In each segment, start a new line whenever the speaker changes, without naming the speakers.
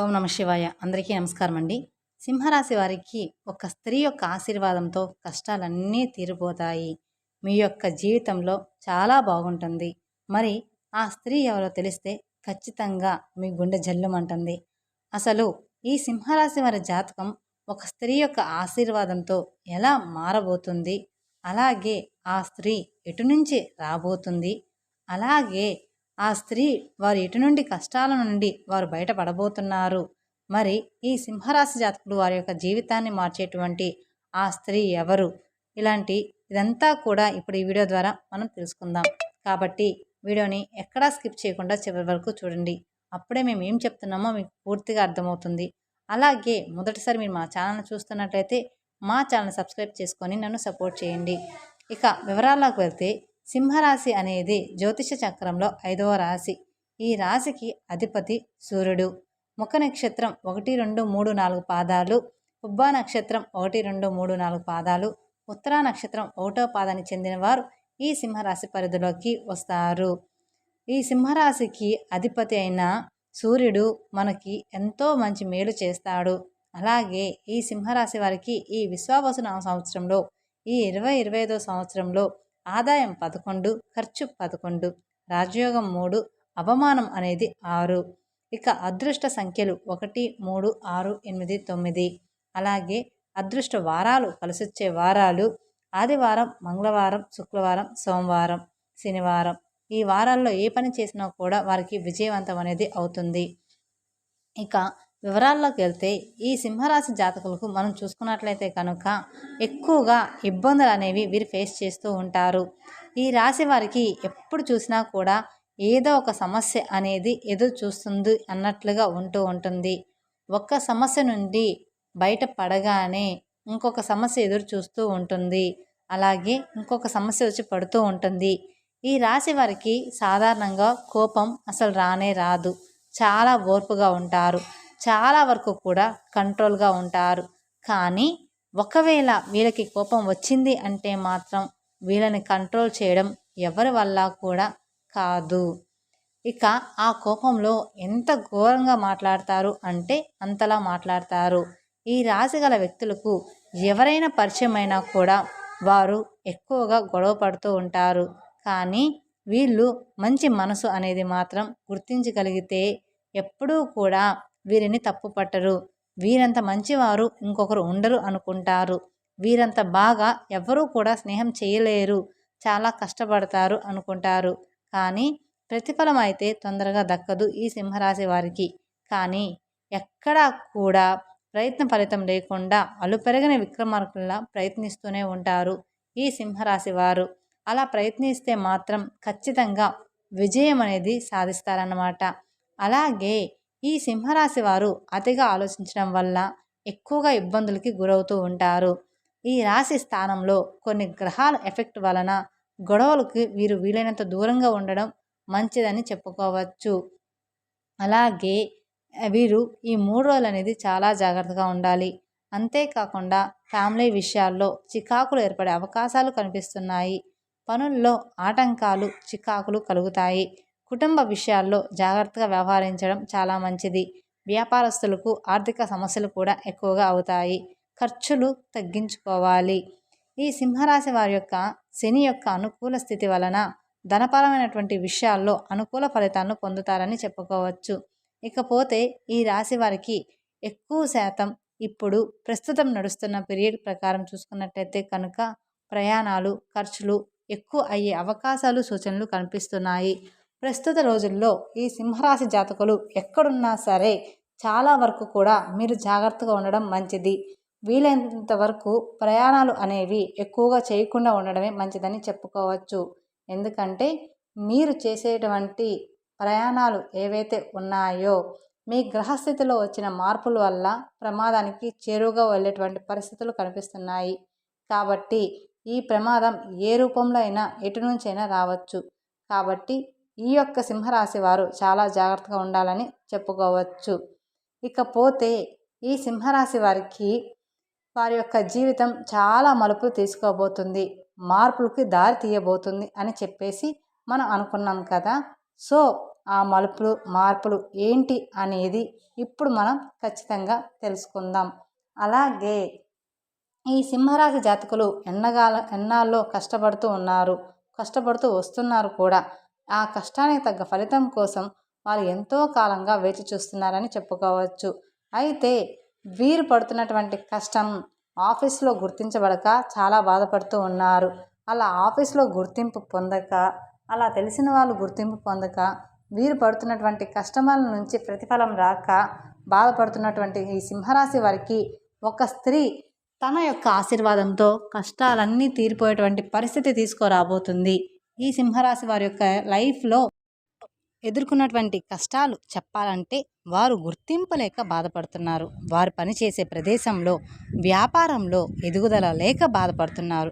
ఓం నమ శివాయ. అందరికీ నమస్కారం అండి సింహరాశి వారికి ఒక స్త్రీ యొక్క ఆశీర్వాదంతో కష్టాలన్నీ తీరిపోతాయి. మీ యొక్క జీవితంలో చాలా బాగుంటుంది. మరి ఆ స్త్రీ ఎవరో తెలిస్తే ఖచ్చితంగా మీ గుండె జల్లుమంటుంది. అసలు ఈ సింహరాశి వారి జాతకం ఒక స్త్రీ యొక్క ఆశీర్వాదంతో ఎలా మారబోతుంది? అలాగే ఆ స్త్రీ ఎటు నుంచి రాబోతుంది? అలాగే ఆ స్త్రీ వారు ఎటు నుండి కష్టాల నుండి వారు బయటపడబోతున్నారు? మరి ఈ సింహరాశి జాతకుడు వారి యొక్క జీవితాన్ని మార్చేటువంటి ఆ స్త్రీ ఎవరు? ఇలాంటి ఇదంతా కూడా ఇప్పుడు ఈ వీడియో ద్వారా మనం తెలుసుకుందాం. కాబట్టి వీడియోని ఎక్కడా స్కిప్ చేయకుండా చివరి వరకు చూడండి. అప్పుడే మేము ఏం చెప్తున్నామో మీకు పూర్తిగా అర్థమవుతుంది. అలాగే మొదటిసారి మీరు మా ఛానల్ చూస్తున్నట్లయితే మా ఛానల్ సబ్స్క్రైబ్ చేసుకొని నన్ను సపోర్ట్ చేయండి. ఇక వివరాల్లోకి వెళ్తే సింహరాశి అనేది జ్యోతిష చక్రంలో ఐదవ రాశి. ఈ రాశికి అధిపతి సూర్యుడు. ముఖ నక్షత్రం ఒకటి రెండు మూడు నాలుగు పాదాలు. ఉబ్బా నక్షత్రం ఒకటి రెండు మూడు నాలుగు పాదాలు. ఉత్తరా నక్షత్రం ఒకటో పాదానికి చెందినవారు ఈ సింహరాశి పరిధిలోకి వస్తారు. ఈ సింహరాశికి అధిపతి అయిన సూర్యుడు మనకి ఎంతో మంచి మేలు చేస్తాడు. అలాగే ఈ సింహరాశి వారికి ఈ విశ్వావసు సంవత్సరంలో ఈ ఇరవై ఇరవై ఐదో సంవత్సరంలో ఆదాయం పదకొండు ఖర్చు పదకొండు రాజయోగం మూడు అవమానం అనేది ఆరు. ఇక అదృష్ట సంఖ్యలు ఒకటి మూడు ఆరు ఎనిమిది తొమ్మిది. అలాగే అదృష్ట వారాలు కలిసొచ్చే వారాలు ఆదివారం మంగళవారం శుక్రవారం సోమవారం శనివారం. ఈ వారాల్లో ఏ పని చేసినా కూడా వారికి విజయవంతం అనేది అవుతుంది. ఇక వివరాల్లోకి వెళ్తే ఈ సింహరాశి జాతకులకు మనం చూసుకున్నట్లయితే కనుక ఎక్కువగా ఇబ్బందులు అనేవి వీరు ఫేస్ చేస్తూ ఉంటారు. ఈ రాశి వారికి ఎప్పుడు చూసినా కూడా ఏదో ఒక సమస్య అనేది ఎదురు చూస్తుంది అన్నట్లుగా ఉంటూ ఉంటుంది. ఒక్క సమస్య నుండి బయట పడగానే ఇంకొక సమస్య ఎదురు చూస్తూ ఉంటుంది. అలాగే ఇంకొక సమస్య వచ్చి పడుతూ ఉంటుంది. ఈ రాశి వారికి సాధారణంగా కోపం అసలు రానే రాదు. చాలా ఓర్పుగా ఉంటారు. చాలా వరకు కూడా కంట్రోల్గా ఉంటారు. కానీ ఒకవేళ వీళ్ళకి కోపం వచ్చింది అంటే మాత్రం వీళ్ళని కంట్రోల్ చేయడం ఎవరి వల్ల కూడా కాదు. ఇక ఆ కోపంలో ఎంత ఘోరంగా మాట్లాడతారు అంటే అంతలా మాట్లాడతారు. ఈ రాశి గల వ్యక్తులకు ఎవరైనా పరిచయమైనా కూడా వారు ఎక్కువగా గొడవ పడుతూ ఉంటారు. కానీ వీళ్ళు మంచి మనసు అనేది మాత్రం గుర్తించగలిగితే ఎప్పుడూ కూడా వీరిని తప్పు పట్టరు. వీరంత మంచివారు ఇంకొకరు ఉండరు అనుకుంటారు. వీరంత బాగా ఎవరూ కూడా స్నేహం చేయలేరు. చాలా కష్టపడతారు అనుకుంటారు. కానీ ప్రతిఫలం అయితే తొందరగా దక్కదు ఈ సింహరాశి వారికి. కానీ ఎక్కడా కూడా ప్రయత్న ఫలితం లేకుండా అలుపెరగని విక్రమార్కుల్లా ప్రయత్నిస్తూనే ఉంటారు ఈ సింహరాశి వారు. అలా ప్రయత్నిస్తే మాత్రం ఖచ్చితంగా విజయం అనేది సాధిస్తారన్నమాట. అలాగే ఈ సింహరాశి వారు అతిగా ఆలోచించడం వల్ల ఎక్కువగా ఇబ్బందులకి గురవుతూ ఉంటారు. ఈ రాశి స్థానంలో కొన్ని గ్రహాల ఎఫెక్ట్ వలన గొడవలకు వీరు వీలైనంత దూరంగా ఉండడం మంచిదని చెప్పుకోవచ్చు. అలాగే వీరు ఈ మూడు రోజులు అనేది చాలా జాగ్రత్తగా ఉండాలి. అంతేకాకుండా ఫ్యామిలీ విషయాల్లో చికాకులు ఏర్పడే అవకాశాలు కనిపిస్తున్నాయి. పనుల్లో ఆటంకాలు చికాకులు కలుగుతాయి. కుటుంబ విషయాల్లో జాగ్రత్తగా వ్యవహరించడం చాలా మంచిది. వ్యాపారస్తులకు ఆర్థిక సమస్యలు కూడా ఎక్కువగా అవుతాయి. ఖర్చులు తగ్గించుకోవాలి. ఈ సింహరాశి వారి యొక్క శని యొక్క అనుకూల స్థితి వలన ధనపరమైనటువంటి విషయాల్లో అనుకూల ఫలితాలను పొందుతారని చెప్పుకోవచ్చు. ఇకపోతే ఈ రాశి వారికి ఎక్కువ శాతం ఇప్పుడు ప్రస్తుతం నడుస్తున్న పీరియడ్ ప్రకారం చూసుకున్నట్లయితే కనుక ప్రయాణాలు ఖర్చులు ఎక్కువ అయ్యే అవకాశాలు సూచనలు కనిపిస్తున్నాయి. ప్రస్తుత రోజుల్లో ఈ సింహరాశి జాతకులు ఎక్కడున్నా సరే చాలా వరకు కూడా మీరు జాగ్రత్తగా ఉండడం మంచిది. వీలైనంత వరకు ప్రయాణాలు అనేవి ఎక్కువగా చేయకుండా ఉండడమే మంచిదని చెప్పుకోవచ్చు. ఎందుకంటే మీరు చేసేటువంటి ప్రయాణాలు ఏవైతే ఉన్నాయో మీ గ్రహస్థితిలో వచ్చిన మార్పుల వల్ల ప్రమాదానికి చేరువుగా వెళ్ళేటువంటి పరిస్థితులు కనిపిస్తున్నాయి. కాబట్టి ఈ ప్రమాదం ఏ రూపంలో అయినా ఎటు నుంచైనా రావచ్చు. కాబట్టి ఈ యొక్క సింహరాశి వారు చాలా జాగ్రత్తగా ఉండాలని చెప్పుకోవచ్చు. ఇకపోతే ఈ సింహరాశి వారికి వారి యొక్క జీవితం చాలా మలుపులు తీసుకోబోతుంది. మార్పులకి దారి తీయబోతుంది అని చెప్పేసి మనం అనుకున్నాం కదా. సో ఆ మలుపులు మార్పులు ఏంటి అనేది ఇప్పుడు మనం ఖచ్చితంగా తెలుసుకుందాం. అలాగే ఈ సింహరాశి జాతకులు ఎన్నగాల ఎన్నాళ్ళో కష్టపడుతూ ఉన్నారు కష్టపడుతూ వస్తున్నారు కూడా. ఆ కష్టానికి తగ్గ ఫలితం కోసం వారు ఎంతో కాలంగా వేచి చూస్తున్నారని చెప్పుకోవచ్చు. అయితే వీరు పడుతున్నటువంటి కష్టం ఆఫీస్లో గుర్తించబడక చాలా బాధపడుతూ ఉన్నారు. అలా ఆఫీస్లో గుర్తింపు పొందక అలా తెలిసిన వాళ్ళు గుర్తింపు పొందక వీరు పడుతున్నటువంటి కష్టమాల నుంచి ప్రతిఫలం రాక బాధపడుతున్నటువంటి ఈ సింహరాశి వారికి ఒక స్త్రీ తన యొక్క ఆశీర్వాదంతో కష్టాలన్నీ తీరిపోయేటువంటి పరిస్థితి తీసుకురాబోతుంది. ఈ సింహరాశి వారి యొక్క లైఫ్లో ఎదుర్కొన్నటువంటి కష్టాలు చెప్పాలంటే వారు గుర్తింపు లేక బాధపడుతున్నారు. వారు పనిచేసే ప్రదేశంలో వ్యాపారంలో ఎదుగుదల లేక బాధపడుతున్నారు.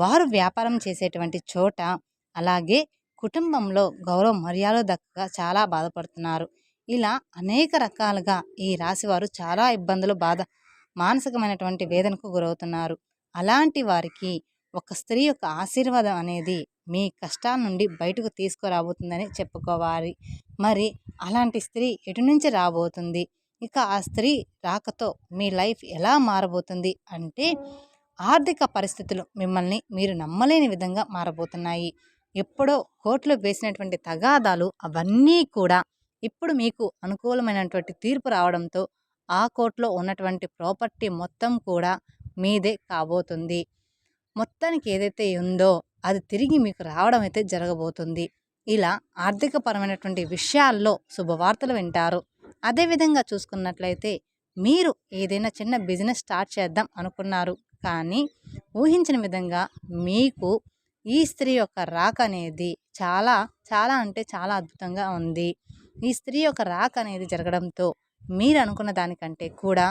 వారు వ్యాపారం చేసేటువంటి చోట అలాగే కుటుంబంలో గౌరవ మర్యాదలు దక్కగా చాలా బాధపడుతున్నారు. ఇలా అనేక రకాలుగా ఈ రాశివారు చాలా ఇబ్బందులు బాధ మానసికమైనటువంటి వేదనకు గురవుతున్నారు. అలాంటి వారికి ఒక స్త్రీ యొక్క ఆశీర్వాదం అనేది మీ కష్టాల నుండి బయటకు తీసుకురాబోతుందని చెప్పుకోవాలి. మరి అలాంటి స్త్రీ ఎటు నుంచి రాబోతుంది? ఇక ఆ స్త్రీ రాకతో మీ లైఫ్ ఎలా మారబోతుంది? అంటే ఆర్థిక పరిస్థితులు మిమ్మల్ని మీరు నమ్మలేని విధంగా మారబోతున్నాయి. ఎప్పుడో కోర్టులో వేసినటువంటి తగాదాలు అవన్నీ కూడా ఇప్పుడు మీకు అనుకూలమైనటువంటి తీర్పు రావడంతో ఆ కోర్టులో ఉన్నటువంటి ప్రాపర్టీ మొత్తం కూడా మీదే కాబోతుంది. మొత్తానికి ఏదైతే ఉందో అది తిరిగి మీకు రావడం అయితే జరగబోతుంది. ఇలా ఆర్థికపరమైనటువంటి విషయాల్లో శుభవార్తలు వింటారు. అదేవిధంగా చూసుకున్నట్లయితే మీరు ఏదైనా చిన్న బిజినెస్ స్టార్ట్ చేద్దాం అనుకున్నారు. కానీ ఊహించిన విధంగా మీకు ఈ స్త్రీ యొక్క రాక అనేది చాలా చాలా అంటే చాలా అద్భుతంగా ఉంది. ఈ స్త్రీ యొక్క రాక అనేది జరగడంతో మీరు అనుకున్న దానికంటే కూడా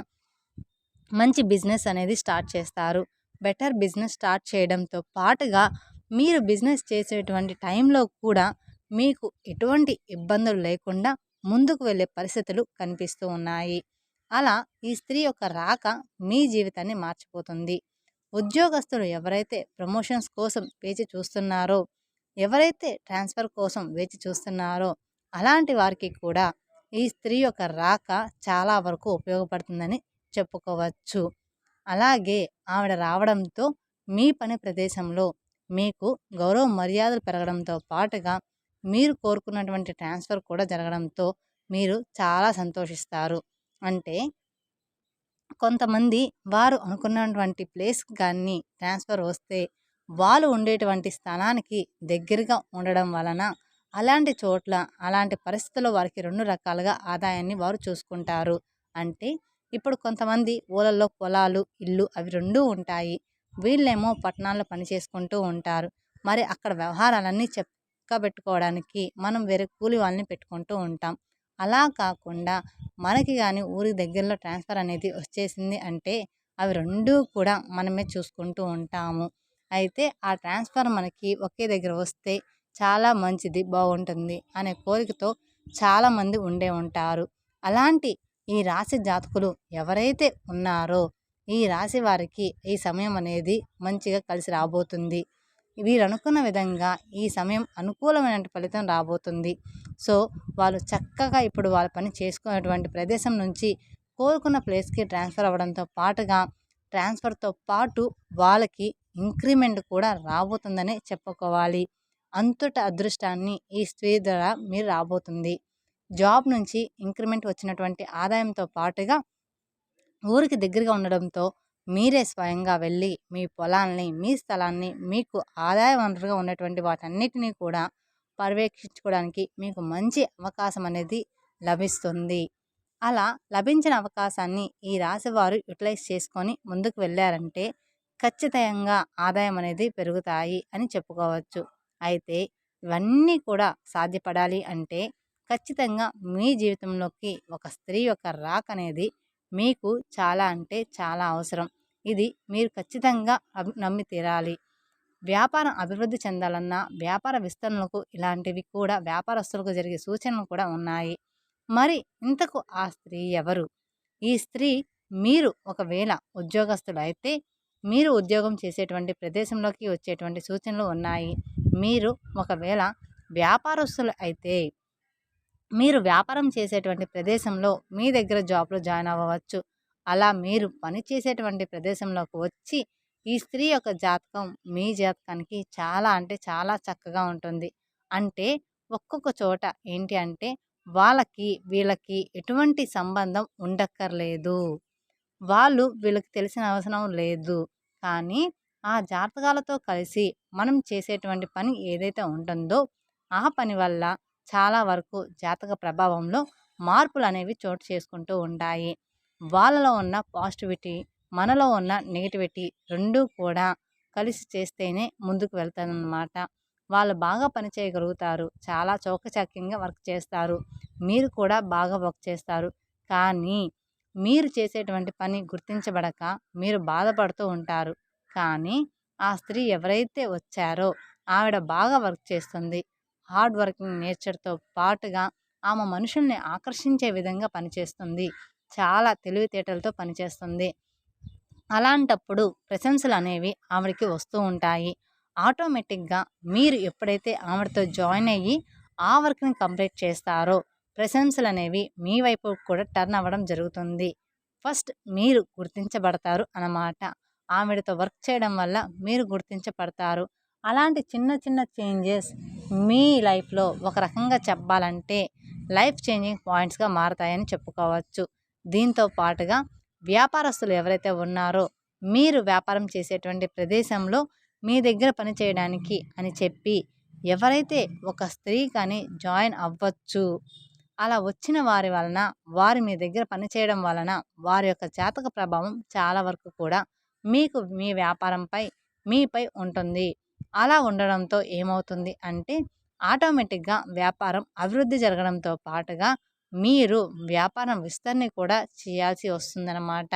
మంచి బిజినెస్ అనేది స్టార్ట్ చేస్తారు. బెటర్ బిజినెస్ స్టార్ట్ చేయడంతో పాటుగా మీరు బిజినెస్ చేసేటువంటి టైంలో కూడా మీకు ఎటువంటి ఇబ్బందులు లేకుండా ముందుకు వెళ్ళే పరిస్థితులు కనిపిస్తూ ఉన్నాయి. అలా ఈ స్త్రీ యొక్క రాక మీ జీవితాన్ని మార్చిపోతుంది. ఉద్యోగస్తులు ఎవరైతే ప్రమోషన్స్ కోసం వేచి చూస్తున్నారో ఎవరైతే ట్రాన్స్ఫర్ కోసం వేచి చూస్తున్నారో అలాంటి వారికి కూడా ఈ స్త్రీ యొక్క రాక చాలా వరకు ఉపయోగపడుతుందని చెప్పుకోవచ్చు. అలాగే ఆవిడ రావడంతో మీ పని ప్రదేశంలో మీకు గౌరవ మర్యాదలు పెరగడంతో పాటుగా మీరు కోరుకున్నటువంటి ట్రాన్స్ఫర్ కూడా జరగడంతో మీరు చాలా సంతోషిస్తారు. అంటే కొంతమంది వారు అనుకున్నటువంటి ప్లేస్ కానీ ట్రాన్స్ఫర్ వస్తే వాళ్ళు ఉండేటువంటి స్థానానికి దగ్గరగా ఉండడం వలన అలాంటి చోట్ల అలాంటి పరిస్థితుల్లో వారికి రెండు రకాలుగా ఆదాయాన్ని వారు చూసుకుంటారు. అంటే ఇప్పుడు కొంతమంది ఊళ్ళల్లో పొలాలు ఇల్లు అవి రెండూ ఉంటాయి. వీళ్ళేమో పట్టణాల్లో పని చేసుకుంటూ ఉంటారు. మరి అక్కడ వ్యవహారాలన్నీ చెక్కబెట్టుకోవడానికి మనం వేరే కూలి వాళ్ళని పెట్టుకుంటూ ఉంటాం. అలా కాకుండా మనకి కానీ ఊరి దగ్గరలో ట్రాన్స్ఫర్ అనేది వచ్చేసింది అంటే అవి రెండూ కూడా మనమే చూసుకుంటూ ఉంటాము. అయితే ఆ ట్రాన్స్ఫర్ మనకి ఒకే దగ్గర వస్తే చాలా మంచిది బాగుంటుంది అనే కోరికతో చాలామంది ఉండే ఉంటారు. అలాంటి ఈ రాశి జాతకులు ఎవరైతే ఉన్నారో ఈ రాశి వారికి ఈ సమయం అనేది మంచిగా కలిసి రాబోతుంది. వీరు అనుకున్న విధంగా ఈ సమయం అనుకూలమైన ఫలితం రాబోతుంది. సో వాళ్ళు చక్కగా ఇప్పుడు వాళ్ళ పని చేసుకునేటువంటి ప్రదేశం నుంచి కోరుకున్న ప్లేస్కి ట్రాన్స్ఫర్ అవ్వడంతో పాటుగా ట్రాన్స్ఫర్తో పాటు వాళ్ళకి ఇంక్రిమెంట్ కూడా రాబోతుందనే చెప్పుకోవాలి. అంతట అదృష్టాన్ని ఈ స్త్రీ ద్వారా మీరు రాబోతుంది. జాబ్ నుంచి ఇంక్రిమెంట్ వచ్చినటువంటి ఆదాయంతో పాటుగా ఊరికి దగ్గరగా ఉండడంతో మీరే స్వయంగా వెళ్ళి మీ పొలాల్ని మీ స్థలాన్ని మీకు ఆదాయ వనరుగా ఉన్నటువంటి వాటన్నిటినీ కూడా పర్యవేక్షించుకోవడానికి మీకు మంచి అవకాశం అనేది లభిస్తుంది. అలా లభించిన అవకాశాన్ని ఈ రాశివారు యూటిలైజ్ చేసుకొని ముందుకు వెళ్ళారంటే ఖచ్చితంగా ఆదాయం అనేది పెరుగుతాయి అని చెప్పుకోవచ్చు. అయితే ఇవన్నీ కూడా సాధ్యపడాలి అంటే ఖచ్చితంగా మీ జీవితంలోకి ఒక స్త్రీ యొక్క రాక అనేది మీకు చాలా అంటే చాలా అవసరం. ఇది మీరు ఖచ్చితంగా నమ్మి తీరాలి. వ్యాపారం అభివృద్ధి చెందాలన్నా వ్యాపార విస్తరణలకు ఇలాంటివి కూడా వ్యాపారస్తులకు జరిగే సూచనలు కూడా ఉన్నాయి. మరి ఇంతకు ఆ స్త్రీ ఎవరు? ఈ స్త్రీ మీరు ఒకవేళ ఉద్యోగస్తులు అయితే మీరు ఉద్యోగం చేసేటువంటి ప్రదేశంలోకి వచ్చేటువంటి సూచనలు ఉన్నాయి. మీరు ఒకవేళ వ్యాపారస్తులు అయితే మీరు వ్యాపారం చేసేటువంటి ప్రదేశంలో మీ దగ్గర జాబ్లో జాయిన్ అవ్వవచ్చు. అలా మీరు పని చేసేటువంటి ప్రదేశంలోకి వచ్చి ఈ స్త్రీ యొక్క జాతకం మీ జాతకానికి చాలా అంటే చాలా చక్కగా ఉంటుంది. అంటే ఒక్కొక్క చోట ఏంటి అంటే వాళ్ళకి వీళ్ళకి ఎటువంటి సంబంధం ఉండక్కర్లేదు. వాళ్ళు వీళ్ళకి తెలిసిన అవసరం లేదు. కానీ ఆ జాతకాలతో కలిసి మనం చేసేటువంటి పని ఏదైతే ఉంటుందో ఆ పని వల్ల చాలా వరకు జాతక ప్రభావంలో మార్పులు అనేవి చోటు చేసుకుంటూ ఉంటాయి. వాళ్ళలో ఉన్న పాజిటివిటీ మనలో ఉన్న నెగిటివిటీ రెండూ కూడా కలిసి చేస్తేనే ముందుకు వెళ్తానన్నమాట. వాళ్ళు బాగా పని చేయగలుగుతారు చాలా చౌకచక్యంగా వర్క్ చేస్తారు మీరు కూడా బాగా వర్క్ చేస్తారు. కానీ మీరు చేసేటువంటి పని గుర్తించబడక మీరు బాధపడుతూ ఉంటారు. కానీ ఆ స్త్రీ ఎవరైతే వచ్చారో ఆవిడ బాగా వర్క్ చేస్తుంది. హార్డ్ వర్కింగ్ నేచర్తో పాటుగా ఆమె మనుషుల్ని ఆకర్షించే విధంగా పనిచేస్తుంది. చాలా తెలివితేటలతో పనిచేస్తుంది. అలాంటప్పుడు ప్రశంసలు అనేవి ఆవిడకి వస్తూ ఉంటాయి. ఆటోమేటిక్గా మీరు ఎప్పుడైతే ఆవిడతో జాయిన్ అయ్యి ఆ వర్క్ని కంప్లీట్ చేస్తారో ప్రశంసలు అనేవి మీ వైపు కూడా టర్న్ అవ్వడం జరుగుతుంది. ఫస్ట్ మీరు గుర్తించబడతారు అన్నమాట. ఆవిడతో వర్క్ చేయడం వల్ల మీరు గుర్తించబడతారు. అలాంటి చిన్న చిన్న చేంజెస్ మీ లైఫ్లో ఒక రకంగా చెప్పాలంటే లైఫ్ చేంజింగ్ పాయింట్స్గా మారతాయని చెప్పుకోవచ్చు. దీంతో పాటుగా వ్యాపారస్తులు ఎవరైతే ఉన్నారో మీరు వ్యాపారం చేసేటువంటి ప్రదేశంలో మీ దగ్గర పని చేయడానికి అని చెప్పి ఎవరైతే ఒక స్త్రీ కానీ జాయిన్ అవ్వచ్చు అలా వచ్చిన వారి వలన వారి మీ దగ్గర పనిచేయడం వలన వారి యొక్క జాతక ప్రభావం చాలా వరకు కూడా మీకు మీ వ్యాపారంపై మీపై ఉంటుంది. అలా ఉండడంతో ఏమవుతుంది అంటే ఆటోమేటిక్గా వ్యాపారం అభివృద్ధి జరగడంతో పాటుగా మీరు వ్యాపారం విస్తరణ కూడా చేయాల్సి వస్తుందన్నమాట.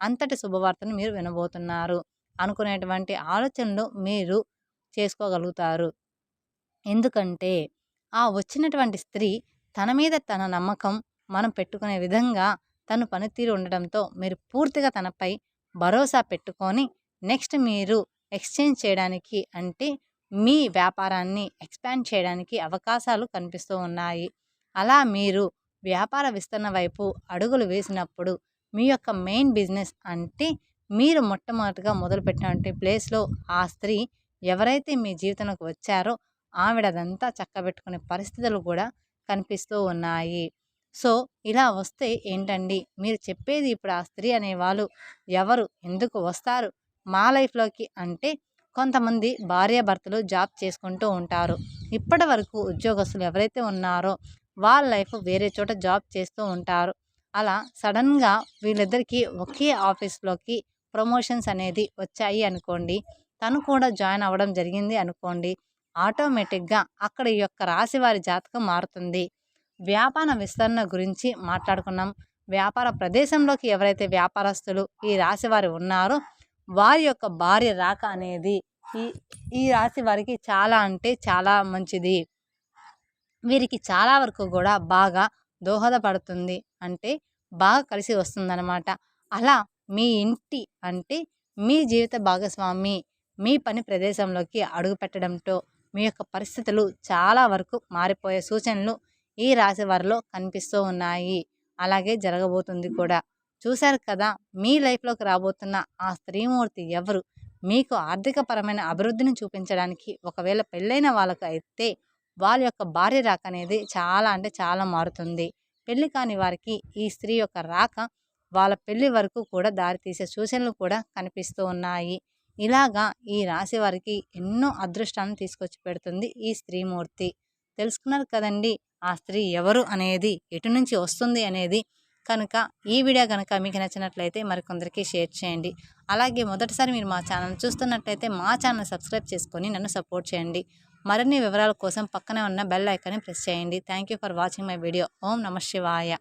అంతటి శుభవార్తను మీరు వినబోతున్నారు అనుకునేటువంటి ఆలోచనలు మీరు చేసుకోగలుగుతారు. ఎందుకంటే ఆ వచ్చినటువంటి స్త్రీ తన మీద తన నమ్మకం మనం పెట్టుకునే విధంగా తను పనితీరు ఉండడంతో మీరు పూర్తిగా తనపై భరోసా పెట్టుకొని నెక్స్ట్ మీరు ఎక్స్చేంజ్ చేయడానికి అంటే మీ వ్యాపారాన్ని ఎక్స్పాండ్ చేయడానికి అవకాశాలు కనిపిస్తూ ఉన్నాయి. అలా మీరు వ్యాపార విస్తరణ వైపు అడుగులు వేసినప్పుడు మీ యొక్క మెయిన్ బిజినెస్ అంటే మీరు మొట్టమొదటిగా మొదలుపెట్టినటువంటి ప్లేస్లో ఆ స్త్రీ ఎవరైతే మీ జీవితంలోకి వచ్చారో ఆవిడదంతా చక్కబెట్టుకునే పరిస్థితులు కూడా కనిపిస్తూ ఉన్నాయి. సో ఇలా వస్తే ఏంటండి? మీరు చెప్పేది ఇప్పుడు ఆ స్త్రీ అనేవాళ్ళు ఎవరు? ఎందుకు వస్తారు? మా లైఫ్లోకి అంటే కొంతమంది భార్యాభర్తలు జాబ్ చేసుకుంటూ ఉంటారు. ఇప్పటి వరకు ఉద్యోగస్తులు ఎవరైతే ఉన్నారో వాళ్ళ లైఫ్ వేరే చోట జాబ్ చేస్తూ ఉంటారు. అలా సడన్గా వీళ్ళిద్దరికీ ఒకే ఆఫీస్లోకి ప్రమోషన్స్ అనేది వచ్చాయి అనుకోండి తను కూడా జాయిన్ అవ్వడం జరిగింది అనుకోండి ఆటోమేటిక్గా అక్కడ ఈ యొక్క రాశి వారి జాతకం మారుతుంది. వ్యాపార విస్తరణ గురించి మాట్లాడుకున్నాం. వ్యాపార ప్రదేశంలోకి ఎవరైతే వ్యాపారస్తులు ఈ రాశి వారు ఉన్నారో వారి యొక్క భార్య రాక అనేది ఈ ఈ రాశి వారికి చాలా అంటే చాలా మంచిది. వీరికి చాలా వరకు కూడా బాగా దోహదపడుతుంది. అంటే బాగా కలిసి వస్తుందన్నమాట. అలా మీ ఇంటి అంటే మీ జీవిత భాగస్వామి మీ పని ప్రదేశంలోకి అడుగు పెట్టడంతో మీ యొక్క పరిస్థితులు చాలా వరకు మారిపోయే సూచనలు ఈ రాశి వారిలో కనిపిస్తూ ఉన్నాయి. అలాగే జరగబోతుంది కూడా. చూశారు కదా! మీ లైఫ్లోకి రాబోతున్న ఆ స్త్రీమూర్తి ఎవరు? మీకు ఆర్థికపరమైన అభివృద్ధిని చూపించడానికి ఒకవేళ పెళ్ళైన వాళ్ళకు అయితే వాళ్ళ యొక్క భార్య రాక అనేది చాలా అంటే చాలా మారుతుంది. పెళ్ళి కాని వారికి ఈ స్త్రీ యొక్క రాక వాళ్ళ పెళ్ళి వరకు కూడా దారితీసే సూచనలు కూడా కనిపిస్తూ ఉన్నాయి. ఇలాగా ఈ రాశి వారికి ఎన్నో అదృష్టాలను తీసుకొచ్చి పెడుతుంది ఈ స్త్రీమూర్తి. తెలుసుకున్నారు కదండి! ఆ స్త్రీ ఎవరు అనేది ఎటు నుంచి వస్తుంది అనేది కనుక ఈ వీడియో కనుక మీకు నచ్చినట్లయితే మరికొందరికి షేర్ చేయండి. అలాగే మొదటిసారి మీరు మా ఛానల్ చూస్తున్నట్లయితే మా ఛానల్ సబ్స్క్రైబ్ చేసుకొని నన్ను సపోర్ట్ చేయండి. మరిన్ని వివరాల కోసం పక్కనే ఉన్న బెల్ ఐకాన్ని ప్రెస్ చేయండి. Thank you for watching my video. ఓం నమ శివాయ.